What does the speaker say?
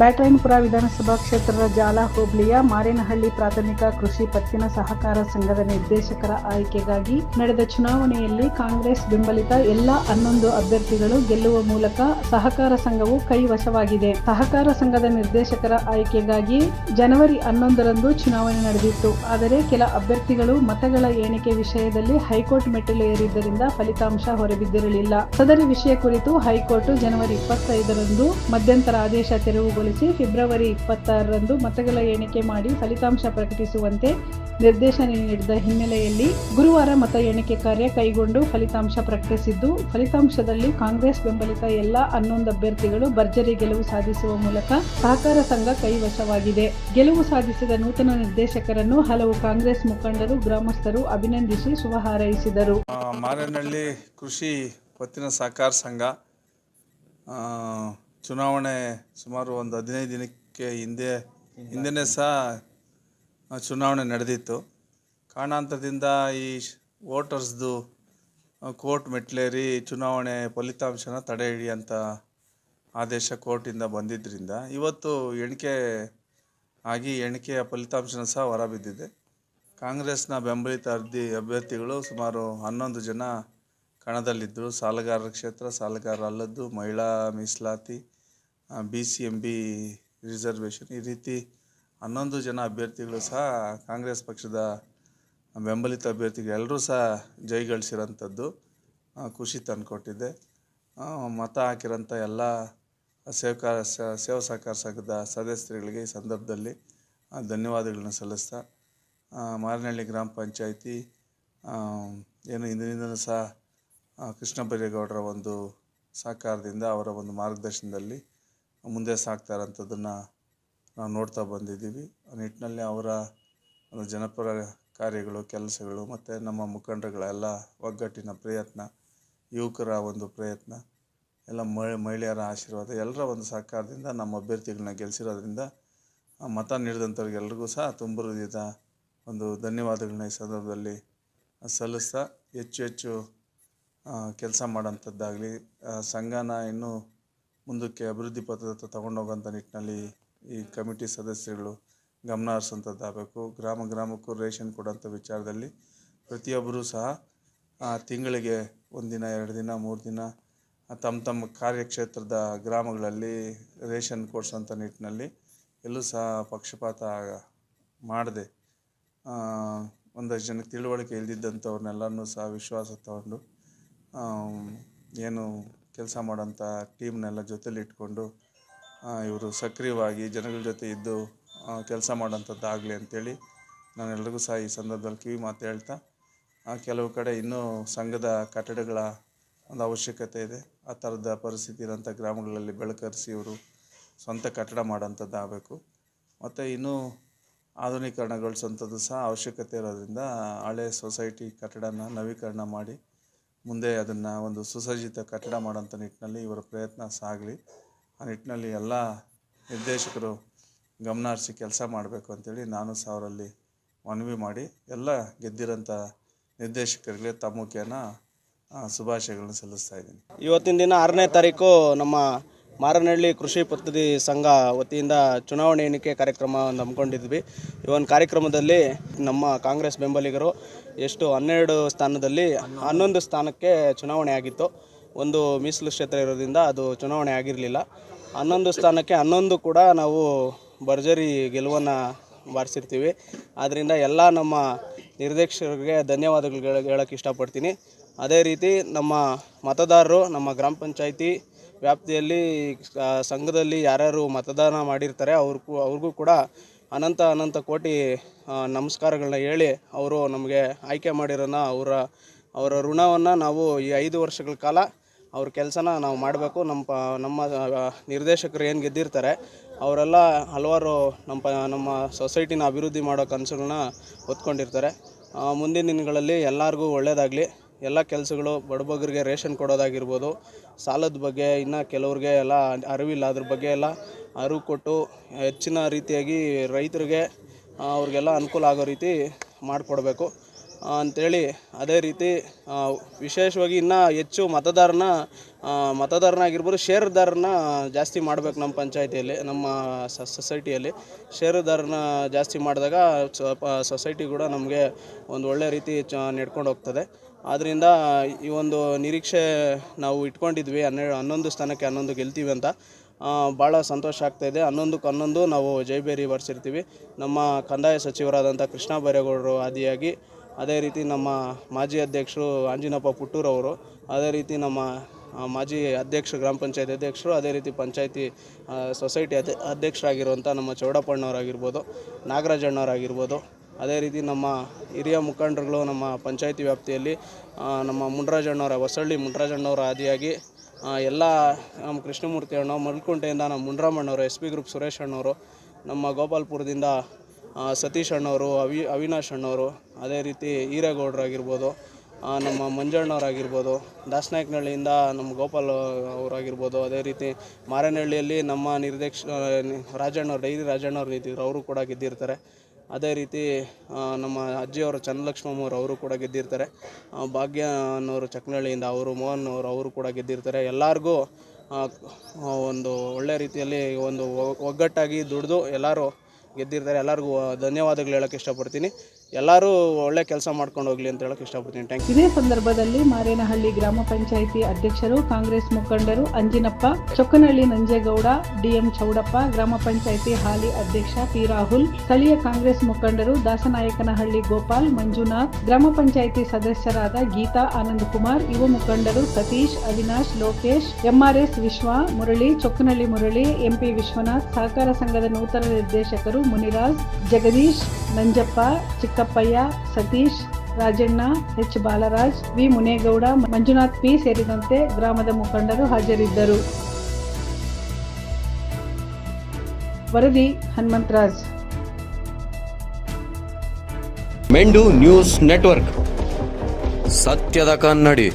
ಬ್ಯಾಟರಾಯನಪುರ ವಿಧಾನಸಭಾ ಕ್ಷೇತ್ರದ ಜಾಲ ಹೋಬಳಿಯ ಮಾರೇನಹಳ್ಳಿ ಪ್ರಾಥಮಿಕ ಕೃಷಿ ಪತ್ತಿನ ಸಹಕಾರ ಸಂಘದ ನಿರ್ದೇಶಕರ ಆಯ್ಕೆಗಾಗಿ ನಡೆದ ಚುನಾವಣೆಯಲ್ಲಿ ಕಾಂಗ್ರೆಸ್ ಬೆಂಬಲಿತ ಎಲ್ಲ ಹನ್ನೊಂದು ಅಭ್ಯರ್ಥಿಗಳು ಗೆಲ್ಲುವ ಮೂಲಕ ಸಹಕಾರ ಸಂಘವು ಕೈವಶವಾಗಿದೆ. ಸಹಕಾರ ಸಂಘದ ನಿರ್ದೇಶಕರ ಆಯ್ಕೆಗಾಗಿ ಜನವರಿ ಹನ್ನೊಂದರಂದು ಚುನಾವಣೆ ನಡೆದಿತ್ತು. ಆದರೆ ಕೆಲ ಅಭ್ಯರ್ಥಿಗಳು ಮತಗಳ ಎಣಿಕೆ ವಿಷಯದಲ್ಲಿ ಹೈಕೋರ್ಟ್ ಮೆಟ್ಟಿಲು ಏರಿದ್ದರಿಂದ ಫಲಿತಾಂಶ ಹೊರಬಿದ್ದಿರಲಿಲ್ಲ. ಸದರಿ ವಿಷಯ ಕುರಿತು ಹೈಕೋರ್ಟ್ ಜನವರಿ ಇಪ್ಪತ್ತೈದರಂದು ಮಧ್ಯಂತರ ಆದೇಶ ತೆರವುಗೊಳಿಸಿ ಫೆಬ್ರವರಿ ಇಪ್ಪತ್ತಾರರಂದು ಮತಗಳ ಎಣಿಕೆ ಮಾಡಿ ಫಲಿತಾಂಶ ಪ್ರಕಟಿಸುವಂತೆ ನಿರ್ದೇಶನ ನೀಡಿದ ಹಿನ್ನೆಲೆಯಲ್ಲಿ ಗುರುವಾರ ಮತ ಎಣಿಕೆ ಕಾರ್ಯ ಕೈಗೊಂಡು ಫಲಿತಾಂಶ ಪ್ರಕಟಿಸಿದ್ದು, ಫಲಿತಾಂಶದಲ್ಲಿ ಕಾಂಗ್ರೆಸ್ ಬೆಂಬಲಿತ ಎಲ್ಲ ಹನ್ನೊಂದು ಅಭ್ಯರ್ಥಿಗಳು ಭರ್ಜರಿ ಗೆಲುವು ಸಾಧಿಸುವ ಮೂಲಕ ಸಹಕಾರ ಸಂಘ ಕೈವಶವಾಗಿದೆ. ಗೆಲುವು ಸಾಧಿಸಿದ ನೂತನ ನಿರ್ದೇಶಕರನ್ನು ಹಲವು ಕಾಂಗ್ರೆಸ್ ಮುಖಂಡರು, ಗ್ರಾಮಸ್ಥರು ಅಭಿನಂದಿಸಿ ಶುಭ ಹಾರೈಸಿದರು ಮಾರನಹಳ್ಳಿ ಕೃಷಿ ಪತ್ತಿನ ಸಹಕಾರ ಸಂಘ ಚುನಾವಣೆ ಸುಮಾರು ಒಂದು ಹದಿನೈದು ದಿನಕ್ಕೆ ಹಿಂದೆ, ಹಿಂದೆನೇ ಸಹ ಚುನಾವಣೆ ನಡೆದಿತ್ತು. ಕಾರಣಾಂತರದಿಂದ ಈ ವೋಟರ್ಸ್ದು ಕೋರ್ಟ್ ಮೆಟ್ಲೇರಿ ಚುನಾವಣೆ ಫಲಿತಾಂಶನ ತಡೆ ಅಂತ ಆದೇಶ ಕೋರ್ಟಿಂದ ಬಂದಿದ್ದರಿಂದ ಇವತ್ತು ಎಣಿಕೆ ಆಗಿ ಎಣಿಕೆಯ ಫಲಿತಾಂಶನ ಸಹ ಹೊರಬಿದ್ದಿದೆ. ಕಾಂಗ್ರೆಸ್ನ ಬೆಂಬಲಿತ ಅರ್ಧಿ ಅಭ್ಯರ್ಥಿಗಳು ಸುಮಾರು ಹನ್ನೊಂದು ಜನ ಕಣದಲ್ಲಿದ್ದರು. ಸಾಲಗಾರರ ಕ್ಷೇತ್ರ ಸಾಲಗಾರ ಅಲ್ಲದ್ದು ಮಹಿಳಾ ಮೀಸಲಾತಿ B C M B reservation ಈ ರೀತಿ ಹನ್ನೊಂದು ಜನ ಅಭ್ಯರ್ಥಿಗಳು ಸಹ ಕಾಂಗ್ರೆಸ್ ಪಕ್ಷದ ಬೆಂಬಲಿತ ಅಭ್ಯರ್ಥಿಗಳೆಲ್ಲರೂ ಸಹ ಜಯಗಳಿಸಿರೋಂಥದ್ದು ಆ, ಖುಷಿ ತಂದುಕೊಟ್ಟಿದೆ. ಮತ ಹಾಕಿರೋಂಥ ಎಲ್ಲ ಸೇವಕಾರ ಸೇವಾ ಸಹಕಾರ ಸಂಘದ ಸದಸ್ಯರುಗಳಿಗೆ ಈ ಸಂದರ್ಭದಲ್ಲಿ ಧನ್ಯವಾದಗಳನ್ನ ಸಲ್ಲಿಸ್ತಾ ಮಾರನಹಳ್ಳಿ ಗ್ರಾಮ ಪಂಚಾಯಿತಿ ಏನು ಹಿಂದಿನಿಂದಲೂ ಸಹ ಕೃಷ್ಣ ಬೈರೇಗೌಡರ ಒಂದು ಸಹಕಾರದಿಂದ ಅವರ ಒಂದು ಮಾರ್ಗದರ್ಶನದಲ್ಲಿ ಮುಂದೆ ಸಾಗ್ತಾ ಇರೋಂಥದ್ದನ್ನು ನಾವು ನೋಡ್ತಾ ಬಂದಿದ್ದೀವಿ. ಆ ನಿಟ್ಟಿನಲ್ಲಿ ಅವರ ಜನಪರ ಕಾರ್ಯಗಳು, ಕೆಲಸಗಳು ಮತ್ತು ನಮ್ಮ ಮುಖಂಡರುಗಳೆಲ್ಲ ಒಗ್ಗಟ್ಟಿನ ಪ್ರಯತ್ನ, ಯುವಕರ ಒಂದು ಪ್ರಯತ್ನ, ಎಲ್ಲ ಮಹಿ, ಮಹಿಳೆಯರ ಆಶೀರ್ವಾದ, ಎಲ್ಲರ ಒಂದು ಸಹಕಾರದಿಂದ ನಮ್ಮ ಅಭ್ಯರ್ಥಿಗಳನ್ನ ಗೆಲ್ಲಿಸಿರೋದ್ರಿಂದ ಮತ ನೀಡಿದಂಥವ್ರಿಗೆಲ್ರಿಗೂ ಸಹ ತುಂಬ ಹೃದಯದ ಒಂದು ಧನ್ಯವಾದಗಳನ್ನ ಈ ಸಂದರ್ಭದಲ್ಲಿ ಸಲ್ಲಿಸ್ತಾ ಹೆಚ್ಚು ಹೆಚ್ಚು ಕೆಲಸ ಮಾಡೋಂಥದ್ದಾಗಲಿ ಸಂಘನ ಇನ್ನೂ ಮುಂದಕ್ಕೆ ಅಭಿವೃದ್ಧಿ ಪಥದತ್ತ ತಗೊಂಡೋಗೋಂಥ ನಿಟ್ಟಿನಲ್ಲಿ ಈ ಕಮಿಟಿ ಸದಸ್ಯರುಗಳು ಗಮನ ಹರಿಸೋಂಥದ್ದಾಗಬೇಕು. ಗ್ರಾಮ ಗ್ರಾಮಕ್ಕೂ ರೇಷನ್ ಕೊಡೋಂಥ ವಿಚಾರದಲ್ಲಿ ಪ್ರತಿಯೊಬ್ಬರೂ ಸಹ ತಿಂಗಳಿಗೆ ಒಂದಿನ ಎರಡು ದಿನ, ಮೂರು ದಿನ ತಮ್ಮ ತಮ್ಮ ಕಾರ್ಯಕ್ಷೇತ್ರದ ಗ್ರಾಮಗಳಲ್ಲಿ ರೇಷನ್ ಕೊಡಿಸೋಂಥ ನಿಟ್ಟಿನಲ್ಲಿ ಎಲ್ಲೂ ಸಹ ಪಕ್ಷಪಾತ ಮಾಡದೆ ಒಂದಷ್ಟು ಜನಕ್ಕೆ ತಿಳುವಳಿಕೆ ಇಲ್ದಿದ್ದಂಥವ್ರನ್ನೆಲ್ಲನೂ ಸಹ ವಿಶ್ವಾಸ ತಗೊಂಡು ಏನು ಕೆಲಸ ಮಾಡೋಂಥ ಟೀಮ್ನೆಲ್ಲ ಜೊತೇಲಿ ಇಟ್ಕೊಂಡು ಇವರು ಸಕ್ರಿಯವಾಗಿ ಜನಗಳ ಜೊತೆ ಇದ್ದು ಕೆಲಸ ಮಾಡೋಂಥದ್ದಾಗಲಿ ಅಂತೇಳಿ ನಾನೆಲ್ರಿಗೂ ಸಹ ಈ ಸಂದರ್ಭದಲ್ಲಿ ಕಿವಿ ಮಾತು ಹೇಳ್ತಾ ಕೆಲವು ಕಡೆ ಇನ್ನೂ ಸಂಘದ ಕಟ್ಟಡಗಳ ಒಂದು ಅವಶ್ಯಕತೆ ಇದೆ. ಆ ಥರದ ಪರಿಸ್ಥಿತಿ ಇರೋಂಥ ಗ್ರಾಮಗಳಲ್ಲಿ ಬೆಳಕರಿಸಿ ಇವರು ಸ್ವಂತ ಕಟ್ಟಡ ಮಾಡೋಂಥದ್ದಾಗಬೇಕು ಮತ್ತು ಇನ್ನೂ ಆಧುನೀಕರಣಗೊಳಿಸೋಂಥದ್ದು ಸಹ ಅವಶ್ಯಕತೆ ಇರೋದ್ರಿಂದ ಹಳೆ ಸೊಸೈಟಿ ಕಟ್ಟಡನ ನವೀಕರಣ ಮಾಡಿ ಮುಂದೆ ಅದನ್ನು ಒಂದು ಸುಸಜ್ಜಿತ ಕಟ್ಟಡ ಮಾಡೋಂಥ ನಿಟ್ಟಿನಲ್ಲಿ ಇವರ ಪ್ರಯತ್ನ ಸಾಗಲಿ. ಆ ನಿಟ್ಟಿನಲ್ಲಿ ಎಲ್ಲ ನಿರ್ದೇಶಕರು ಗಮನ ಹರಿಸಿ ಕೆಲಸ ಮಾಡಬೇಕು ಅಂತೇಳಿ ನಾನು ಸಹ ಅವರಲ್ಲಿ ಮನವಿ ಮಾಡಿ ಎಲ್ಲ ಗೆದ್ದಿರೋಂಥ ನಿರ್ದೇಶಕರಿಗೆ ತಮ್ಮ ಮುಖೇನ ಶುಭಾಶಯಗಳನ್ನು ಸಲ್ಲಿಸ್ತಾ ಇದ್ದೀನಿ. ಇವತ್ತಿನ ದಿನ ಆರನೇ ತಾರೀಕು ನಮ್ಮ ಮಾರನಹಳ್ಳಿ ಕೃಷಿ ಪದ್ಧತಿ ಸಂಘ ವತಿಯಿಂದ ಚುನಾವಣೆ ಎಣಿಕೆ ಕಾರ್ಯಕ್ರಮವನ್ನು ಹಮ್ಮಿಕೊಂಡಿದ್ವಿ. ಈ ಒಂದು ಕಾರ್ಯಕ್ರಮದಲ್ಲಿ ನಮ್ಮ ಕಾಂಗ್ರೆಸ್ ಬೆಂಬಲಿಗರು ಎಷ್ಟು ಹನ್ನೆರಡು ಸ್ಥಾನದಲ್ಲಿ ಹನ್ನೊಂದು ಸ್ಥಾನಕ್ಕೆ ಚುನಾವಣೆ ಆಗಿತ್ತು. ಒಂದು ಮೀಸಲು ಕ್ಷೇತ್ರ ಇರೋದ್ರಿಂದ ಅದು ಚುನಾವಣೆ ಆಗಿರಲಿಲ್ಲ. ಹನ್ನೊಂದು ಸ್ಥಾನಕ್ಕೆ ಹನ್ನೊಂದು ಕೂಡ ನಾವು ಭರ್ಜರಿ ಗೆಲುವನ್ನು ಬಾರಿಸಿರ್ತೀವಿ. ಆದ್ದರಿಂದ ಎಲ್ಲ ನಮ್ಮ ನಿರ್ದೇಶಕರಿಗೆ ಧನ್ಯವಾದಗಳು ಹೇಳೋಕ್ಕೆ ಇಷ್ಟಪಡ್ತೀನಿ. ಅದೇ ರೀತಿ ನಮ್ಮ ಮತದಾರರು, ನಮ್ಮ ಗ್ರಾಮ ಪಂಚಾಯಿತಿ ವ್ಯಾಪ್ತಿಯಲ್ಲಿ ಸಂಘದಲ್ಲಿ ಯಾರ್ಯಾರು ಮತದಾನ ಮಾಡಿರ್ತಾರೆ ಅವ್ರಿಗೂ ಅವ್ರಿಗೂ ಕೂಡ ಅನಂತ ಅನಂತ ಕೋಟಿ ನಮಸ್ಕಾರಗಳನ್ನ ಹೇಳಿ ಅವರು ನಮಗೆ ಆಯ್ಕೆ ಮಾಡಿರೋನ ಅವರ ಅವರ ಋಣವನ್ನು ನಾವು ಈ ಐದು ವರ್ಷಗಳ ಕಾಲ ಅವ್ರ ಕೆಲಸನ ನಾವು ಮಾಡಬೇಕು. ನಮ್ಮ ಪ, ನಮ್ಮ ನಿರ್ದೇಶಕರು ಏನು ಗೆದ್ದಿರ್ತಾರೆ, ಅವರೆಲ್ಲ ಹಲವಾರು ನಮ್ಮ ಪ, ನಮ್ಮ ಸೊಸೈಟಿನ ಅಭಿವೃದ್ಧಿ ಮಾಡೋ ಕನಸುಗಳನ್ನ ಹೊತ್ಕೊಂಡಿರ್ತಾರೆ. ಮುಂದಿನ ದಿನಗಳಲ್ಲಿ ಎಲ್ಲರಿಗೂ ಒಳ್ಳೆಯದಾಗಲಿ ಎಲ್ಲ ಕೆಲಸಗಳು ಬಡಬಗ್ಗರಿಗೆ ರೇಷನ್ ಕೊಡೋದಾಗಿರ್ಬೋದು, ಸಾಲದ ಬಗ್ಗೆ ಇನ್ನು ಕೆಲವ್ರಿಗೆ ಎಲ್ಲ ಅರಿವಿಲ್ಲ, ಅದ್ರ ಬಗ್ಗೆ ಎಲ್ಲ ಅರಿವು ಕೊಟ್ಟು ಹೆಚ್ಚಿನ ರೀತಿಯಾಗಿ ರೈತರಿಗೆ ಅವ್ರಿಗೆಲ್ಲ ಅನುಕೂಲ ಆಗೋ ರೀತಿ ಮಾಡಿಕೊಡ್ಬೇಕು. ಅಂಥೇಳಿ ಅದೇ ರೀತಿ ವಿಶೇಷವಾಗಿ ಇನ್ನೂ ಹೆಚ್ಚು ಮತದಾರನ ಮತದಾರನಾಗಿರ್ಬೋದು ಷೇರುದಾರನ ಜಾಸ್ತಿ ಮಾಡಬೇಕು ನಮ್ಮ ಪಂಚಾಯತಿಯಲ್ಲಿ, ನಮ್ಮ ಸೊಸೈಟಿಯಲ್ಲಿ. ಷೇರುದಾರನ ಜಾಸ್ತಿ ಮಾಡಿದಾಗ ಸೊಸೈಟಿ ಕೂಡ ನಮಗೆ ಒಂದು ಒಳ್ಳೆ ರೀತಿ ಚ, ನಡ್ಕೊಂಡು ಹೋಗ್ತದೆ. ಆದ್ದರಿಂದ ಈ ಒಂದು ನಿರೀಕ್ಷೆ ನಾವು ಇಟ್ಕೊಂಡಿದ್ವಿ, ಹನ್ನೆರಡು, ಹನ್ನೊಂದು ಸ್ಥಾನಕ್ಕೆ ಹನ್ನೊಂದು ಗೆಲ್ತೀವಿ ಅಂತ. ಭಾಳ ಸಂತೋಷ ಆಗ್ತಾಯಿದೆ ಹನ್ನೊಂದಕ್ಕೆ ಹನ್ನೊಂದು ನಾವು ಜೈಬೇರಿ ಬರ್ಸಿರ್ತೀವಿ. ನಮ್ಮ ಕಂದಾಯ ಸಚಿವರಾದಂಥ ಕೃಷ್ಣ ಬೈರೇಗೌಡರು ಆದಿಯಾಗಿ, ಅದೇ ರೀತಿ ನಮ್ಮ ಮಾಜಿ ಅಧ್ಯಕ್ಷರು ಆಂಜಿನಪ್ಪ ಪುಟ್ಟೂರವರು ಅದೇ ರೀತಿ ನಮ್ಮ ಮಾಜಿ ಅಧ್ಯಕ್ಷರು, ಗ್ರಾಮ ಪಂಚಾಯತ್ ಅಧ್ಯಕ್ಷರು, ಅದೇ ರೀತಿ ಪಂಚಾಯತಿ ಸೊಸೈಟಿ ಅಧ್ಯ ಅಧ್ಯಕ್ಷರಾಗಿರುವಂಥ ನಮ್ಮ ಚೌಡಪ್ಪಣ್ಣವರಾಗಿರ್ಬೋದು, ನಾಗರಾಜಣ್ಣವರಾಗಿರ್ಬೋದು ಅದೇ ರೀತಿ ನಮ್ಮ ಹಿರಿಯ ಮುಖಂಡರುಗಳು ನಮ್ಮ ಪಂಚಾಯಿತಿ ವ್ಯಾಪ್ತಿಯಲ್ಲಿ ನಮ್ಮ ಮುಂಡ್ರಾಜಣ್ಣವರ ಹೊಸಳ್ಳಿ ಮುಂಡ್ರಾಜಣ್ಣವರ ಆದಿಯಾಗಿ ಎಲ್ಲ ನಮ್ಮ ಕೃಷ್ಣಮೂರ್ತಿ ಅಣ್ಣ ಮಲ್ಕುಂಟೆಯಿಂದ ನಮ್ಮ ಮುಂಡ್ರಾಮಣ್ಣವರು ಎಸ್ ಪಿ ಗ್ರೂಪ್ ಸುರೇಶ್ ಅಣ್ಣವರು ನಮ್ಮ ಗೋಪಾಲ್ಪುರದಿಂದ ಸತೀಶ್ ಅಣ್ಣವರು ಅವಿ ಅವಿನಾಶ್ ಅಣ್ಣವರು ಅದೇ ರೀತಿ ಈರೇಗೌಡರಾಗಿರ್ಬೋದು ಆ, ನಮ್ಮ ಮಂಜಣ್ಣವರಾಗಿರ್ಬೋದು ದಾಸನಾಯಕನಹಳ್ಳಿಯಿಂದ ನಮ್ಮ ಗೋಪಾಲ್ ಅವರಾಗಿರ್ಬೋದು ಅದೇ ರೀತಿ ಮಾರನಹಳ್ಳಿಯಲ್ಲಿ ನಮ್ಮ ನಿರ್ದೇಶ ರಾಜಣ್ಣವ್ರು ಡೈರಿ ರಾಜಣ್ಣವ್ರು ನಿಂತಿದ್ರು ಅವರು ಕೂಡ ಗೆದ್ದಿರ್ತಾರೆ. ಅದೇ ರೀತಿ ನಮ್ಮ ಅಜ್ಜಿಯವರು ಚನ್ನಲಕ್ಷ್ಮಮ್ಮವ್ರು ಅವರು ಕೂಡ ಗೆದ್ದಿರ್ತಾರೆ. ಭಾಗ್ಯ ಅನ್ನೋರು ಚಕ್ನಹಳ್ಳಿಯಿಂದ ಅವರು ಮೋಹನ್ ಅವರು ಅವರು ಕೂಡ ಗೆದ್ದಿರ್ತಾರೆ. ಎಲ್ಲರಿಗೂ ಒಂದು ಒಳ್ಳೆ ರೀತಿಯಲ್ಲಿ ಒಂದು ಒಗ್ಗಟ್ಟಾಗಿ ದುಡಿದು ಎಲ್ಲರೂ ಗೆದ್ದಿರ್ತಾರೆ. ಎಲ್ಲರಿಗೂ ಧನ್ಯವಾದಗಳು ಹೇಳಕ್ ಇಷ್ಟಪಡ್ತೀನಿ. ಎಲ್ಲರೂ ಒಳ್ಳೆ ಕೆಲಸ ಮಾಡ್ಕೊಂಡು ಹೋಗ್ಲಿ ಅಂತ ಹೇಳಕ್ ಇಷ್ಟಪಡ್ತೀನಿ. ಥ್ಯಾಂಕ್ ಇದೇ ಸಂದರ್ಭದಲ್ಲಿ ಮಾರೇನಹಳ್ಳಿ ಗ್ರಾಮ ಪಂಚಾಯಿತಿ ಅಧ್ಯಕ್ಷರು, ಕಾಂಗ್ರೆಸ್ ಮುಖಂಡರು ಅಂಜಿನಪ್ಪ, ಚೊಕ್ಕನಹಳ್ಳಿ ನಂಜೇಗೌಡ, ಡಿಎಂ ಚೌಡಪ್ಪ, ಗ್ರಾಮ ಪಂಚಾಯಿತಿ ಹಾಲಿ ಅಧ್ಯಕ್ಷ ಪಿ ರಾಹುಲ್, ಸ್ಥಳೀಯ ಕಾಂಗ್ರೆಸ್ ಮುಖಂಡರು ದಾಸನಾಯಕನಹಳ್ಳಿ ಗೋಪಾಲ್, ಮಂಜುನಾಥ್, ಗ್ರಾಮ ಪಂಚಾಯಿತಿ ಸದಸ್ಯರಾದ ಗೀತಾ ಆನಂದ್ ಕುಮಾರ್, ಯುವ ಮುಖಂಡರು Satish, Avinash, Lokesh, M R S Vishwa Murali, Chokkanahalli Murali, MP Vishwanath, ಸಹಕಾರ ಸಂಘದ ನೂತನ ನಿರ್ದೇಶಕರು Muniraj, Jagadish, Nanjappa, Chikkappayya, Satish, Rajanna, H. Balaraj, V. Munegowda, Manjunath P. ಸೇರಿದಂತೆ ಗ್ರಾಮದ ಮುಖಂಡರು ಹಾಜರಿದ್ದರು. ವರದಿ ಹನುಮಂತರಾಜ್. ಮೆಂಡು news network. ಸತ್ಯದ ಕನ್ನಡಿ.